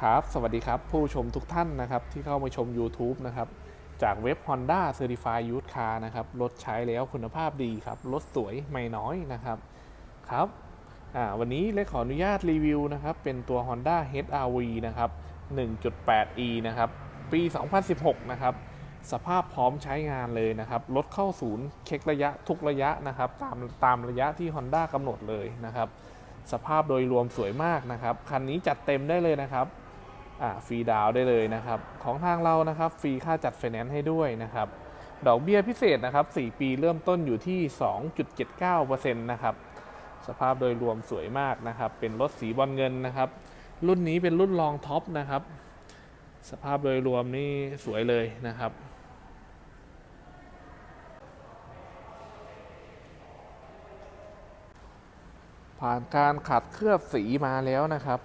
ครับ สวัสดีครับ ผู้ชมทุกท่านนะครับ ที่เข้ามาชม YouTube นะครับ จากเว็บ Honda Certified Used Car นะครับ รถใช้แล้วคุณภาพดีครับ รถสวยไม่น้อยนะครับ ครับ วันนี้เลขขออนุญาตรีวิวนะครับ เป็นตัว Honda HR-V นะครับ 1.8e นะครับ ปี 2016 นะครับ สภาพพร้อมใช้งานเลยนะครับ รถเข้าศูนย์เช็คระยะทุกระยะนะครับ ตามตามระยะที่ Honda กำหนดเลยนะครับ สภาพโดยรวมสวยมากนะครับ คันนี้จัดเต็มได้เลยนะครับ ฟรีดาวได้เลยนะครับ ของทางเรานะครับฟรีค่าจัดไฟแนนซ์ให้ด้วยนะครับ ดอกเบี้ยพิเศษนะครับ 4 ปีเริ่มต้นอยู่ที่ 2.79%นะครับ สภาพโดยรวมสวยมากนะครับ เป็นรถสีบอลเงินนะครับ รุ่นนี้เป็นรุ่นรองท็อปนะครับ สภาพโดยรวมนี่สวยเลยนะครับผ่านการขัดเคลือบสีมาแล้วนะครับ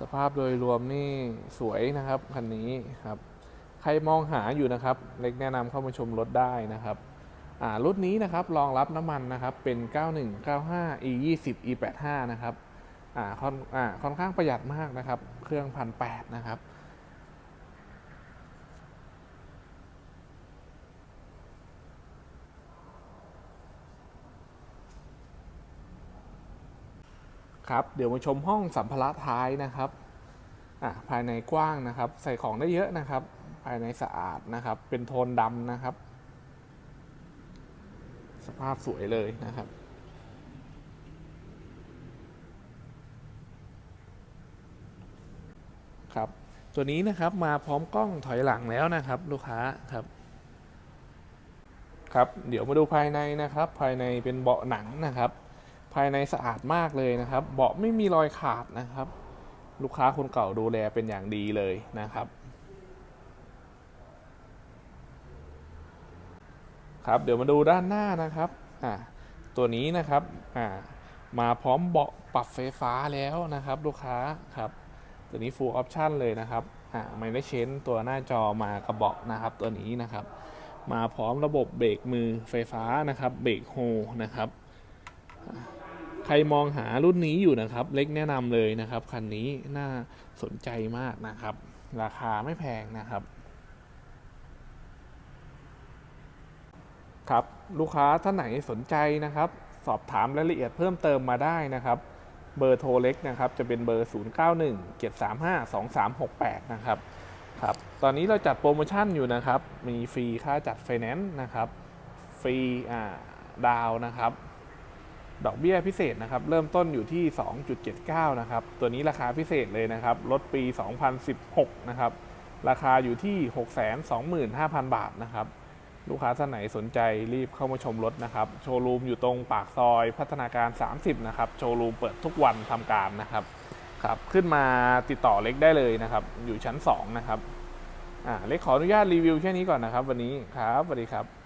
สภาพโดยรวมนี่สวยนะครับคันนี้ครับใครมองหาอยู่นะครับ เล็กแนะนำเข้ามาชมรถได้นะครับรุ่นนี้นะครับรองรับน้ำมันนะครับเป็น 9195 e 20 e 85 นะครับอ่าค่อนอ่าค่อนข้างประหยัดมากนะครับ เครื่องพันแนะครับ ครับ เดี๋ยวมาชมห้องสัมภาระท้ายนะครับอะภายในกว้างนะครับ ใส่ของได้เยอะนะครับ ภายในสะอาดนะครับ เป็นโทนดำนะครับ สภาพสวยเลยนะครับ ครับ ตัวนี้นะครับมาพร้อมกล้องถอยหลังแล้วนะครับ ลูกค้าครับครับ เดี๋ยวมาดูภายในนะครับ ภายในเป็นเบาะหนังนะครับ ภายในสะอาดมากเลยนะครับ เบาะไม่มีรอยขาดนะครับ ลูกค้าคนเก่าดูแลเป็นอย่างดีเลยนะครับ ครับเดี๋ยวมาดูด้านหน้านะครับอ่าตัวนี้นะครับอ่ามาพร้อมเบาะปรับไฟฟ้าแล้วนะครับ ลูกค้าครับตัวนี้ full option เลยนะครับอ่าไม่ได้เช้นตัวหน้าจอมากระเบาะนะครับ ตัวนี้นะครับ มาพร้อมระบบเบรกมือไฟฟ้านะครับ เบรกโฮนะครับ ใครมองหารุ่นนี้อยู่นะครับ เล็กแนะนำเลยนะครับ คันนี้น่าสนใจมากนะครับ ราคาไม่แพงนะครับ ครับ ลูกค้าท่านไหนสนใจนะครับ สอบถามรายละเอียดเพิ่มเติมมาได้นะครับเบอร์โทรเล็กนะครับจะเป็นเบอร์ 091 735 2368 นะครับครับ ตอนนี้เราจัดโปรโมชั่นอยู่นะครับ มีฟรีค่าจัดไฟแนนซ์นะครับ ฟรีอ่าดาวน์นะครับ ดอกเบี้ยพิเศษนะครับ เริ่มต้นอยู่ที่ 2.79 นะครับ ตัวนี้ราคาพิเศษเลยนะครับรถปี 2016 นะครับ ราคาอยู่ที่ 625,000 บาทนะครับ ลูกค้าท่านไหนสนใจรีบเข้ามาชมรถนะครับ โชว์รูมอยู่ตรงปากซอยพัฒนาการ 30 นะครับ โชว์รูมเปิดทุกวันทำการนะครับ ครับ ขึ้นมาติดต่อเล็กได้เลยนะครับ อยู่ชั้น 2 นะครับ อ่า เล็กขออนุญาตรีวิวแค่นี้ก่อนนะครับ วันนี้ครับ สวัสดีครับ